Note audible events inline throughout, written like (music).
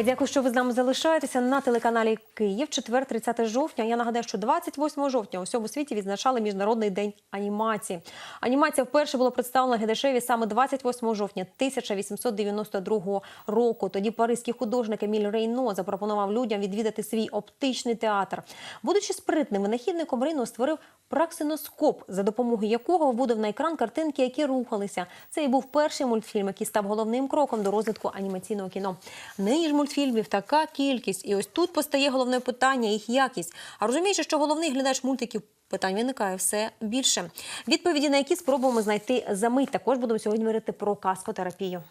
Я дякую, що ви з нами залишаєтеся на телеканалі Київ. Четвер, 30 жовтня. Я нагадаю, що 28 жовтня у всьому світі відзначали Міжнародний день анімації. Анімація вперше була представлена глядачеві саме 28 жовтня 1892 року. Тоді паризький художник Еміль Рейно запропонував людям відвідати свій оптичний театр. Будучи спритним винахідником, Рейно створив праксиноскоп, за допомогою якого вводив на екран картинки, які рухалися. Це і був перший мультфільм, який став головним кроком до розвитку анімаційного кіно. Нині ж мультфільмів така кількість, і ось тут постає головне питання їх якість. А розуміючи, що головний глядач мультиків. Питань виникає все більше. Відповіді на які спробуємо знайти за мить. Також будемо сьогодні говорити про каскотерапію.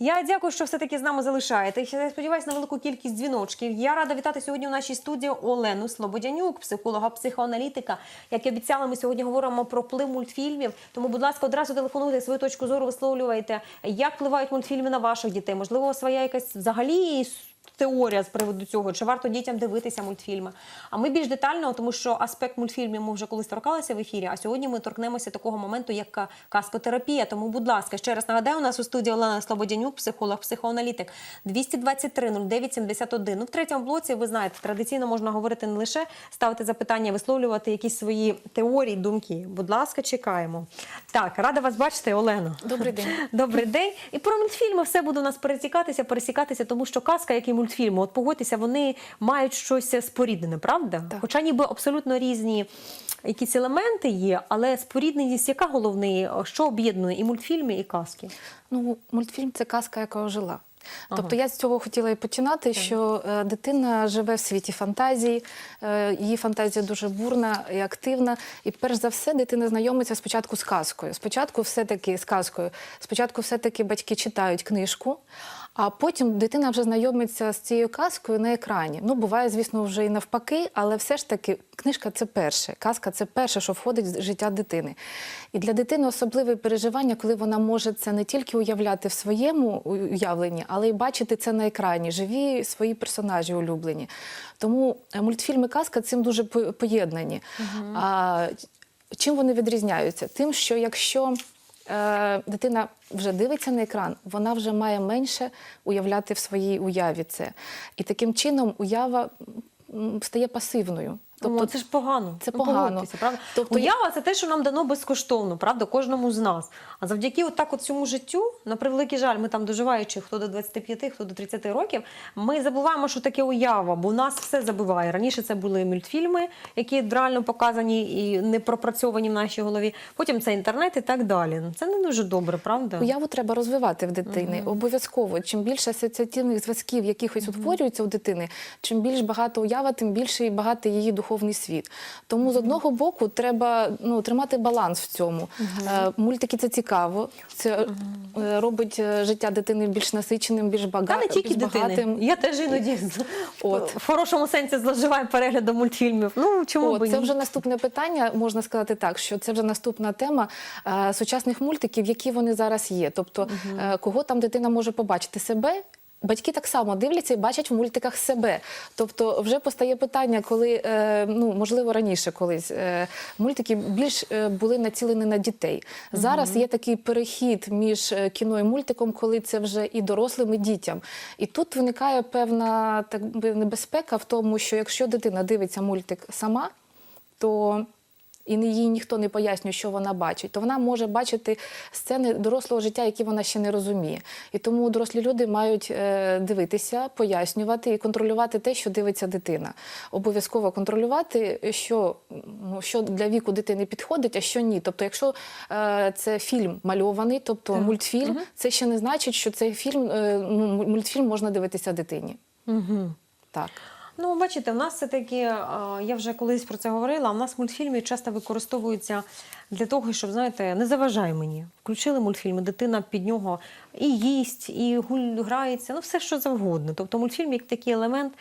Я дякую, що все таки з нами залишаєтеся. Я сподіваюся на велику кількість дзвіночків. Я рада вітати сьогодні в нашій студії Олену Слободянюк, психолога, психоаналітика. Як і обіцяли, ми сьогодні говоримо про вплив мультфільмів. Тому, будь ласка, одразу телефонуйте свою точку зору, висловлювайте, як впливають мультфільми на ваших дітей. Можливо, своя якась взагалі. Теорія з приводу цього, чи варто дітям дивитися мультфільми? А ми більш детально, тому що аспект мультфільмів ми вже колись торкалися в ефірі. А сьогодні ми торкнемося такого моменту, як каскотерапія. Тому, будь ласка, ще раз нагадаю, у нас у студії Олена Слободянюк, психолог, психоаналітик 223 09 71. Ну, в третьому блоці ви знаєте, традиційно можна говорити не лише ставити запитання, висловлювати якісь свої теорії, думки. Будь ласка, чекаємо. Так, рада вас бачити, Олено. Добрий день. (laughs) Добрий день. І про мультфільми все буде у нас пересікатися, пересікатися, тому що казка, як і мультфільми, от погодьтеся, вони мають щось споріднене, правда? Так. Хоча ніби абсолютно різні якісь елементи є, але спорідненість, яка головний, що об'єднує і мультфільми, і казки? Ну, мультфільм це казка, яка ожила. Тобто я з цього хотіла і починати, що е, дитина живе в світі фантазії, е, її фантазія дуже бурна і активна. І перш за все дитина знайомиться спочатку з казкою. Спочатку все-таки з казкою. Спочатку все-таки батьки читають книжку, а потім дитина вже знайомиться з цією казкою на екрані. Ну, буває, звісно, вже і навпаки, але все ж таки книжка це перше. Казка це перше, що входить в життя дитини. І для дитини особливе переживання, коли вона може це не тільки уявляти в своєму уявленні, але й бачити це на екрані, живі свої персонажі улюблені. Тому е, мультфільми казка цим дуже по- поєднані. А, чим вони відрізняються? Тим, що якщо е, дитина вже дивиться на екран, вона вже має менше уявляти в своїй уяві це. І таким чином уява стає пасивною. Тобто це ж погано. це Ну, погано. правда? Тобто Уява це те, що нам дано безкоштовно, правда, кожному з нас. А завдяки от так от цьому життю, на превеликий жаль, ми там доживаючи хто до 25, хто до 30 років, ми забуваємо, що таке уява, бо нас все забиває. Раніше це були мультфільми, які реально показані і не пропрацьовані в нашій голові. Потім це інтернет і так далі. Ну, Це не дуже добре, правда? Уяву треба розвивати в дитини. Обов'язково. Чим більше асоціативних зв'язків якихось утворюється у дитини, чим більш багато уява, тим більше і багатий її духовний світ. Тому з одного боку треба ну, тримати баланс в цьому. Е, Мультики це цікаво, це е, робить е, життя дитини більш насиченим, більш. Та не тільки більш дитини. багатим. Я теж іноді От. в хорошому сенсі зловживаю переглядом мультфільмів. Ну чому О, би це ні? вже наступне питання. Можна сказати так, що це вже наступна тема е, сучасних мультиків, які вони зараз є. Тобто, е, кого там дитина може побачити себе. Батьки так само дивляться і бачать в мультиках себе. Тобто вже постає питання, коли е, ну можливо раніше колись е, мультики більш е, були націлені на дітей. Зараз є такий перехід між кіно і мультиком, коли це вже і дорослим, і дітям. І тут виникає певна так би небезпека в тому, що якщо дитина дивиться мультик сама, то і їй ніхто не пояснює, що вона бачить, то вона може бачити сцени дорослого життя, які вона ще не розуміє. І тому дорослі люди мають е, дивитися, пояснювати і контролювати те, що дивиться дитина. Обов'язково контролювати, що, ну, що для віку дитини підходить, а що ні. Тобто, якщо е, це фільм мальований, тобто мультфільм, це ще не значить, що цей фільм, е, мультфільм можна дивитися дитині. Угу. Так. Ну, бачите, в нас все-таки, е, я вже колись про це говорила, в нас мультфільми часто використовуються для того, щоб, знаєте, не заважай мені. Включили мультфільми, дитина під нього і їсть, і гуль грається, ну все що завгодно. Тобто мультфільм як такий елемент,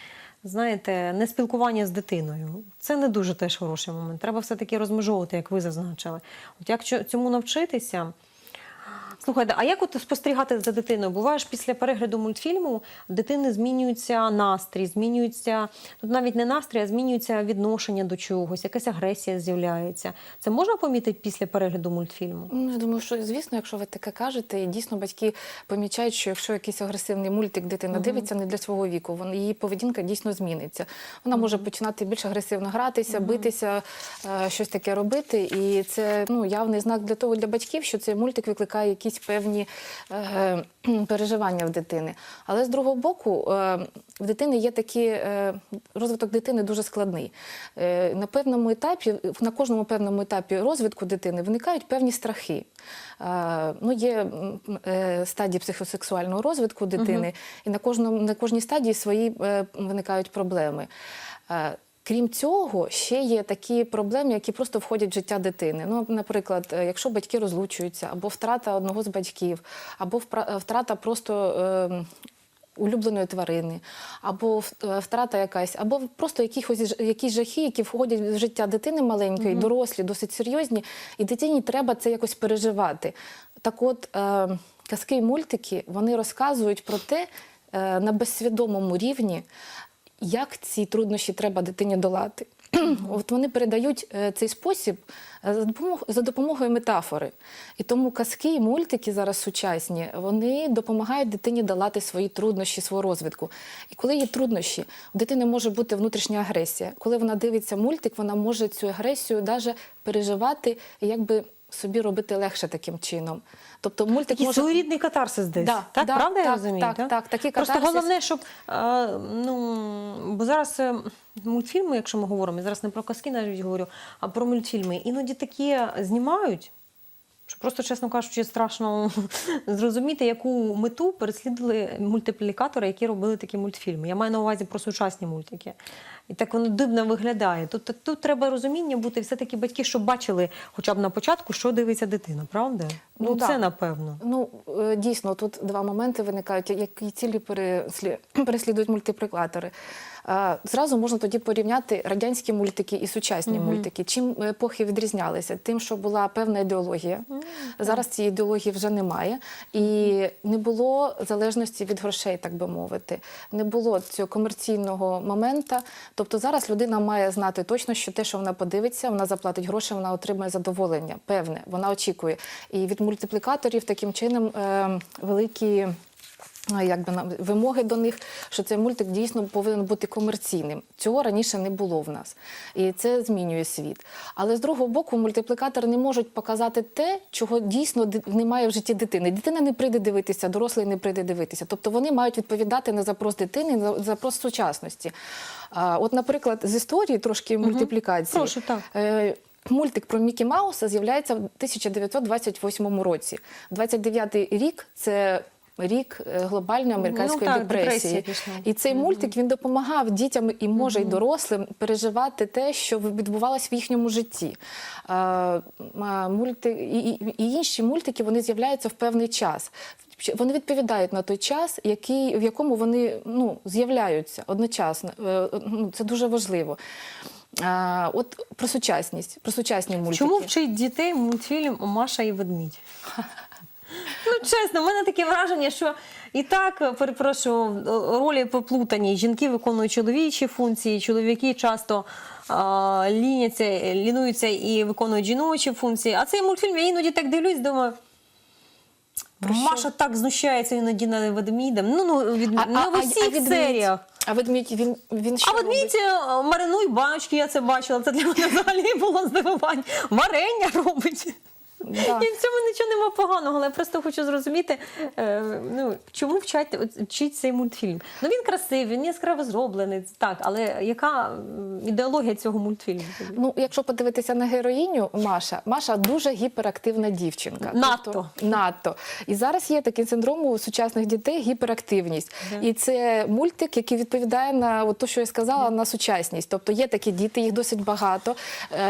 знаєте, не спілкування з дитиною. Це не дуже теж хороший момент. Треба все-таки розмежовувати, як ви зазначили. От як цьому навчитися? Слухайте, а як от спостерігати за дитиною? Буває ж після перегляду мультфільму дитини змінюється настрій, змінюється тут навіть не настрій, а змінюється відношення до чогось, якась агресія з'являється. Це можна помітити після перегляду мультфільму? Ну, я думаю, що звісно, якщо ви таке кажете, і дійсно батьки помічають, що якщо якийсь агресивний мультик дитина дивиться не для свого віку, вона її поведінка дійсно зміниться. Вона може починати більш агресивно гратися, битися, е, щось таке робити. І це ну явний знак для того для батьків, що цей мультик викликає якісь певні е, (clears throat) переживання в дитини. Але з другого боку, е, в дитини є такі е, розвиток дитини дуже складний. Е, на певному етапі, на кожному певному етапі розвитку дитини виникають певні страхи. Е, ну, є е, стадії психосексуального розвитку дитини, і на кожному на кожній стадії свої е, виникають проблеми. Е, Крім цього, ще є такі проблеми, які просто входять в життя дитини. Ну, наприклад, е, якщо батьки розлучуються, або втрата одного з батьків, або впра- втрата просто. е, Улюбленої тварини, або е, втрата якась, або просто якихось ж- якісь жахи, які входять в життя дитини маленької, дорослі, досить серйозні, і дитині треба це якось переживати. Так от, е, казки і мультики вони розказують про те е, на безсвідомому рівні, як ці труднощі треба дитині долати. (clears throat) От вони передають е, цей спосіб е, за допомогою, за допомогою метафори. І тому казки і мультики зараз сучасні, вони допомагають дитині долати свої труднощі, свого розвитку. І коли є труднощі, у дитини може бути внутрішня агресія. Коли вона дивиться мультик, вона може цю агресію навіть переживати якби собі робити легше таким чином. Тобто мультик Такий може своєрідний катарсис десь. Да, так, да, правда я так, розумію? так, так, такий Просто катарсис. головне, щоб е, ну, бо зараз е, мультфільми, якщо ми говоримо, я зараз не про казки навіть говорю, а про мультфільми, іноді такі знімають. Що просто, чесно кажучи, страшно (laughs) зрозуміти, яку мету переслідували мультиплікатори, які робили такі мультфільми. Я маю на увазі про сучасні мультики. І так воно дивно виглядає. Тут, тут, треба розуміння бути, все-таки батьки, щоб бачили хоча б на початку, що дивиться дитина, правда? Ну, Ну, це да. напевно. Ну е, дійсно, тут два моменти виникають, які цілі переслі- (clears throat) переслідують мультиплікатори. Зразу можна тоді порівняти радянські мультики і сучасні мультики. Чим епохи відрізнялися? Тим, що була певна ідеологія. Зараз цієї ідеології вже немає, і не було залежності від грошей, так би мовити. Не було цього комерційного моменту. Тобто зараз людина має знати точно, що те, що вона подивиться, вона заплатить гроші, вона отримає задоволення. Певне, вона очікує. І від мультиплікаторів таким чином е, великі. А, Якби нам вимоги до них, що цей мультик дійсно повинен бути комерційним. Цього раніше не було в нас, і це змінює світ. Але з другого боку, мультиплікатори не можуть показати те, чого дійсно немає в житті дитини. Дитина не прийде дивитися, дорослий не прийде дивитися. Тобто вони мають відповідати на запрос дитини, на запрос сучасності. А, от, наприклад, з історії трошки мультиплікації. Прошу, так. Е, Мультик про Мікі Мауса з'являється в 1928 році. 29-й рік це рік е, глобальної американської Ну, так, депресії. депресія пішла. І цей мультик він допомагав дітям і може й дорослим переживати те, що відбувалося в їхньому житті. А, а, мульти, і, і, і інші мультики вони з'являються в певний час. Вони відповідають на той час, який, в якому вони ну, з'являються одночасно. Е, ну, Це дуже важливо. А, от про сучасність, про сучасні мультики. Чому вчить дітей мультфільм Маша і ведмідь? (laughs) Ну, чесно, в мене таке враження, що і так, перепрошую, ролі поплутані. Жінки виконують чоловічі функції, чоловіки часто а, ліняться, лінуються і виконують жіночі функції. А цей мультфільм я іноді так дивлюсь, думаю. Маша так знущається іноді над ведмідем. Ну, ну, від, не в усіх ведмідь? серіях. А ведмідь, він, він що А ведмідь робить? е, маринуй баночки, я це бачила. Це для мене взагалі було здивування. Варення робить. Да. І в цьому нічого нема поганого, але я просто хочу зрозуміти, е, ну, чому вчать, от, вчить цей мультфільм. Ну він красивий, він яскраво зроблений, так, але яка м, ідеологія цього мультфільму? Ну, якщо подивитися на героїню Маша, Маша дуже гіперактивна дівчинка. Надто. Тобто, надто. І зараз є такий синдром у сучасних дітей гіперактивність. І це мультик, який відповідає на от те, що я сказала, на сучасність. Тобто є такі діти, їх досить багато.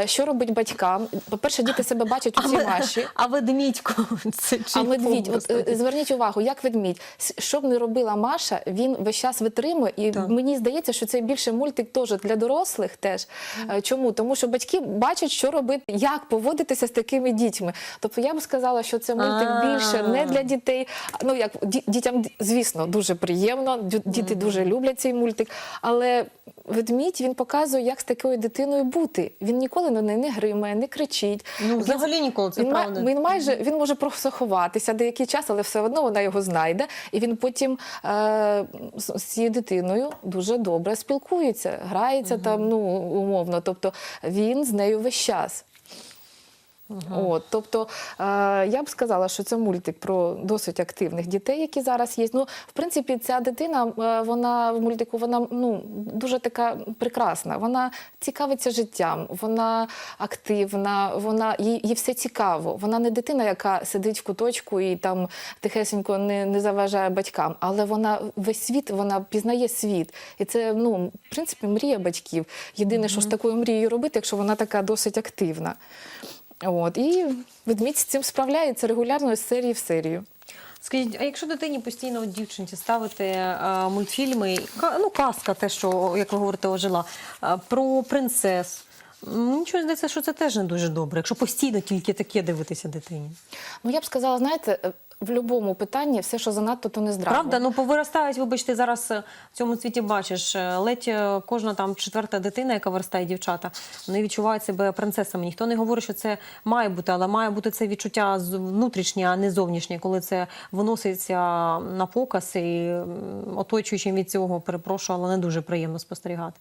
Е, Що робить батькам? По-перше, діти себе бачать у цій Маші. Гроші. А ведмідько (laughs) це А чий медвідь, от, е, зверніть увагу, як ведмідь, що б не робила Маша, він весь час витримує, і Так. мені здається, що це більше мультик теж для дорослих. Теж Е, чому? Тому що батьки бачать, що робити, як поводитися з такими дітьми. Тобто я б сказала, що це мультик А. більше не для дітей. Ну як дітям, звісно, дуже приємно. Діти дуже люблять цей мультик, але. Ведмідь він показує, як з такою дитиною бути. Він ніколи на неї не гримає, не кричить. Ну, взагалі ніколи, це він, май- він майже він може просто ховатися деякий час, але все одно вона його знайде. І він потім е, з, цією дитиною дуже добре спілкується, грається там, ну умовно. Тобто він з нею весь час. От, тобто е, я б сказала, що це мультик про досить активних дітей, які зараз є. Ну, в принципі, ця дитина, е, вона в мультику, вона ну дуже така прекрасна. Вона цікавиться життям, вона активна, вона їй, їй все цікаво. Вона не дитина, яка сидить в куточку і там тихесенько не, не заважає батькам, але вона весь світ, вона пізнає світ. І це ну, в принципі мрія батьків. Єдине, що з такою мрією робити, якщо вона така досить активна. От і ведмідь з цим справляється регулярно з серії в серію. Скажіть, а якщо дитині постійно от, дівчинці ставити а, мультфільми, ну казка, те, що як ви говорите, ожила, е, про принцес. Нічого здається, що це теж не дуже добре, якщо постійно тільки таке дивитися дитині. Ну я б сказала, знаєте, е, в будь-якому питанні все, що занадто, то не здраво. Правда, ну повиростають, вибачте, зараз е, в цьому світі бачиш, е, ледь е, кожна там четверта дитина, яка виростає дівчата, вони відчувають себе принцесами. Ніхто не говорить, що це має бути, але має бути це відчуття внутрішнє, а не зовнішнє, коли це виноситься на показ і оточуючим від цього, перепрошую, але не дуже приємно спостерігати.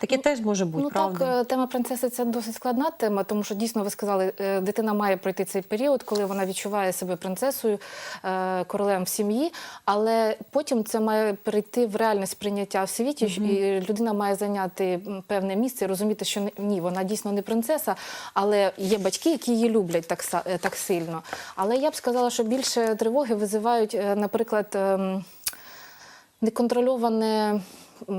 Таке теж може бути, Ну правда? так, тема принцеси це досить складна тема, тому що дійсно ви сказали, дитина має пройти цей період, коли вона відчуває себе принцесою, королем в сім'ї, але потім це має перейти в реальне сприйняття в світі, і людина має зайняти певне місце і розуміти, що ні, вона дійсно не принцеса, але є батьки, які її люблять так, е, так сильно. Але я б сказала, що більше тривоги визивають, е, наприклад. ем, неконтрольоване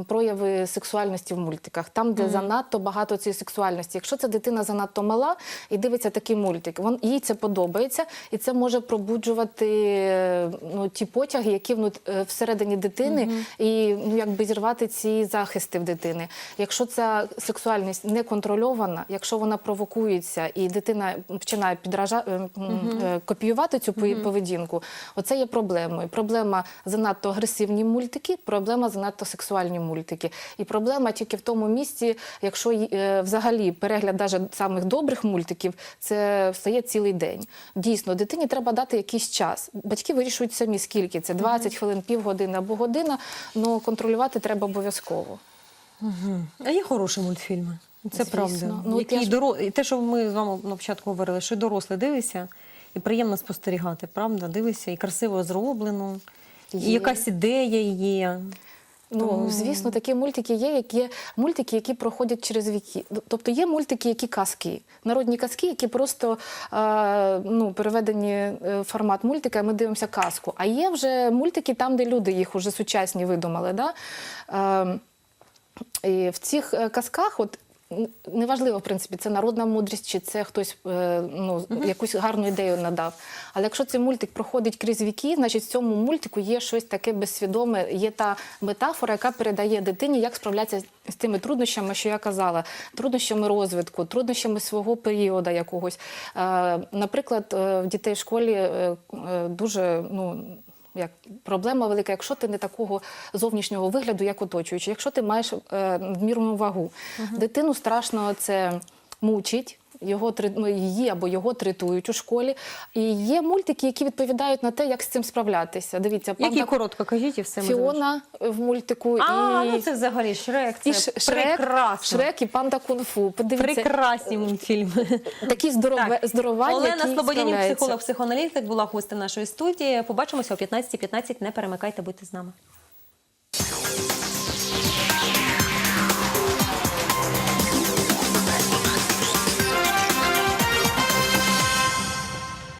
прояви сексуальності в мультиках, там, де занадто багато цієї сексуальності. Якщо ця дитина занадто мала і дивиться такий мультик, вон, їй це подобається, і це може пробуджувати ну, ті потяги, які внут, е, всередині дитини, і ну, якби зірвати ці захисти в дитини. Якщо ця сексуальність не контрольована, якщо вона провокується і дитина починає підража... м, е, копіювати цю пов- поведінку, оце є проблемою. Проблема занадто агресивні мультики, проблема занадто сексуальні мультики. І проблема тільки в тому місці, якщо е, взагалі перегляд даже самих добрих мультиків, це стає цілий день. Дійсно, дитині треба дати якийсь час. Батьки вирішують самі, скільки це 20 хвилин, півгодини або година, але контролювати треба обов'язково. А є хороші мультфільми. Це Звісно. правда. Ну, Які ж- доро... і Те, що ми з вами на початку говорили, що дорослі дивишся, і приємно спостерігати, правда? Дивишся, і красиво зроблено, і якась ідея є. Ну, звісно, такі мультики є, які мультики, які проходять через віки. Тобто є мультики, які казки, народні казки, які просто е, ну, переведені е, в формат мультика, і ми дивимося казку. А є вже мультики там, де люди їх уже сучасні видумали. Да? Е, і в цих е, казках, от неважливо, в принципі, це народна мудрість, чи це хтось е, ну, якусь гарну ідею надав. Але якщо цей мультик проходить крізь віки, значить в цьому мультику є щось таке безсвідоме, є та метафора, яка передає дитині, як справлятися з тими труднощами, що я казала, труднощами розвитку, труднощами свого періоду якогось. Е, наприклад, е, в дітей в школі дуже ну, як проблема велика, якщо ти не такого зовнішнього вигляду, як оточуючи, якщо ти маєш е, надмірну вагу, дитину страшно це мучить. Його ну, її або його тритують у школі. І є мультики, які відповідають на те, як з цим справлятися. Дивіться, Які панда коротко кажіть, і все. Фіона в мультику А, і, ну це взагалі Шрек. Це і Шрек, прекрасно. Шрек і панда кунг-фу. Подивіться, Прекрасні мультфільми. такі здорове, здоровання, Олена які Слободянюк, психолог, психоаналітик, була гостем нашої студії. Побачимося о 15.15. Не перемикайте, будьте з нами.